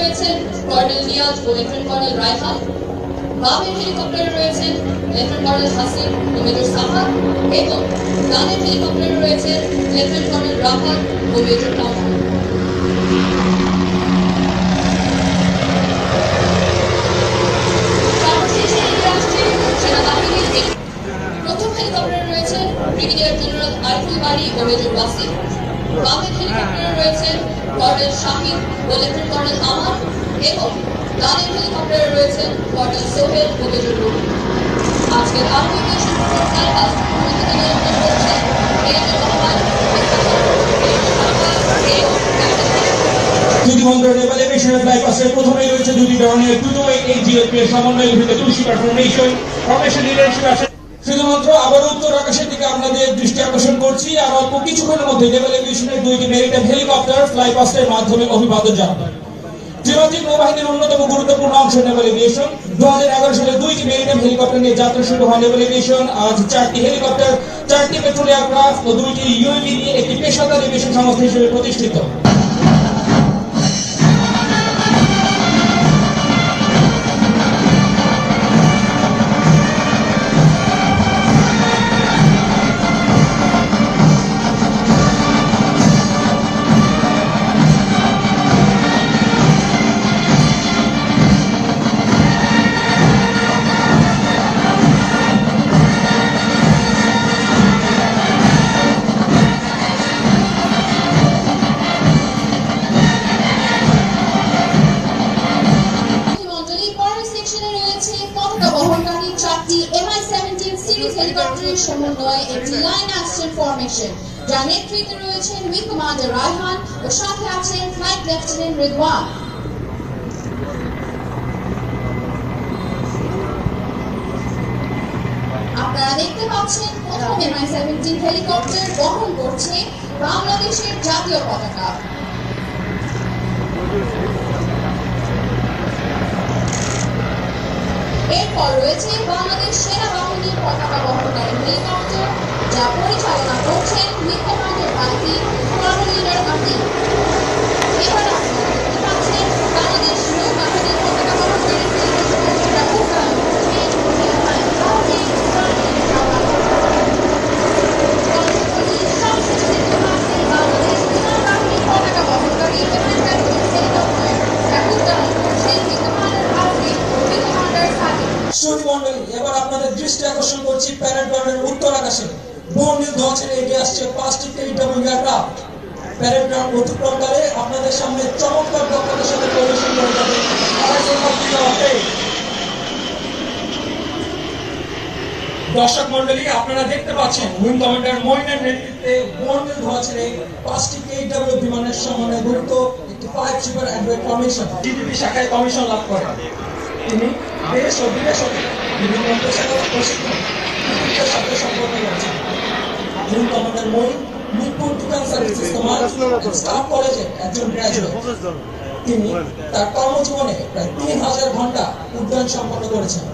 Lieutenant colonel Raihan. বামের হেলিকপ্টারে রয়েছেন লেফটেন্যান্ট কর্নেল হাসিন ও মেজর সাহা এবং ডানের হেলিকপ্টারে রয়েছেন লেফটেন্যান্ট কর্নেল রাহাত ও মেজর একটি প্রথম হেলিকপ্টারে রয়েছেন ব্রিগেডিয়ার জেনারেল আইফুল বাড়ি ও মেজর বামের হেলিকপ্টারে ফ্লাইপাসের প্রথমেই রয়েছে দুটি ধরনের দুটো এই জিওপি এর সমন্বয়ে গঠিত তুলসী ফরমেশন ফরমেশন আছে। শুধুমাত্র আবার উত্তর আকাশের দিকে আপনাদের দৃষ্টি আকর্ষণ করছি আর অল্প কিছুক্ষণের মধ্যে নেভাল এভিয়েশনের দুইটি মেরিটাইম হেলিকপ্টার ফ্লাইপাস্টের মাধ্যমে অভিবাদন জানাবে। ত্রিমাত্রিক নৌবাহিনীর অন্যতম গুরুত্বপূর্ণ অংশ নেভাল এভিয়েশন। দু হাজার এগারো সালে দুইটি মেরিটাইম হেলিকপ্টার নিয়ে যাত্রা শুরু হয় নেভাল এভিয়েশন। আজ চারটি হেলিকপ্টার, চারটি পেট্রোল এয়ারক্রাফট ও দুইটি ইউএভি নিয়ে একটি পেশাদার এভিয়েশন সংস্থা হিসেবে প্রতিষ্ঠিত। পরের রয়েছে পতাকা বহনকারী চারটি এমআই সেভেন্টিন সিরিজ হেলিকপ্টারের সমন্বয়ে একটি লাইন অ্যাকশন ফরমেশন যার নেতৃত্বে রয়েছেন উইং কমান্ডার রায়হান ও সাথে আছেন ফ্লাইট লেফটেন্যান্ট রিদওয়ান। আপনারা দেখতে পাচ্ছেন প্রথম এমআই সেভেন্টিন হেলিকপ্টার বহন করছে বাংলাদেশের জাতীয় পতাকা। এরপর রয়েছে বাংলাদেশ সেনাবাহিনীর পতাকা বহনকারী হেলিকপ্টার যা পরিচালনা করছেন উইং কমান্ডার আইটি কর্নেল লিডার আতি এবার আপনারা দেখতে পাচ্ছেন বাংলাদেশ নৌবাহিনীর পতাকা বহনকারী হেলিকপ্টার যেটা উড়ান করছে এয়ারলাইন কাউকে কর্নেল আওয়াজ কর্নেল সবশেষে দেখতে পাচ্ছেন বাংলাদেশ সেনাবাহিনীর পতাকা বহনকারী হেলিকপ্টার যা উড়ান করছে wing commander Ati wing commander মণ্ডলী এবার আপনাদের দৃষ্টি আকর্ষণ করছি প্যারেড উত্তর আকাশে। বর্ণিল ধ্বজের এগিয়ে আসছে পাঁচটি কেডব্লিউ এয়ারক্রাফট প্যারেড গ্রাউন্ড অতিক্রমকালে আপনাদের সামনে চমৎকার দক্ষতার সাথে পরিবেশন করে যাবে দর্শক মন্ডলী আপনারা দেখতে পাচ্ছেন উইং কমান্ডার মইনের নেতৃত্বে বর্ণিল ধ্বজের এই পাঁচটি কেডব্লিউ বিমানের সমন্বয়ে গঠিত একটি ফাইভ সুপার অ্যাডওয়েট কমিশন জিডিপি শাখায় কমিশন লাভ করেন তিনি দেশ ও বিদেশে বিভিন্ন পেশাগত প্রশিক্ষণ সাথে সম্পর্ক আমাদের মূল Mirpur defence services command staff কলেজে একজন গ্র্যাজুয়েট তিনি তার কর্মজীবনে প্রায় তিন হাজার ঘণ্টা উড্ডয়ন সম্পন্ন করেছেন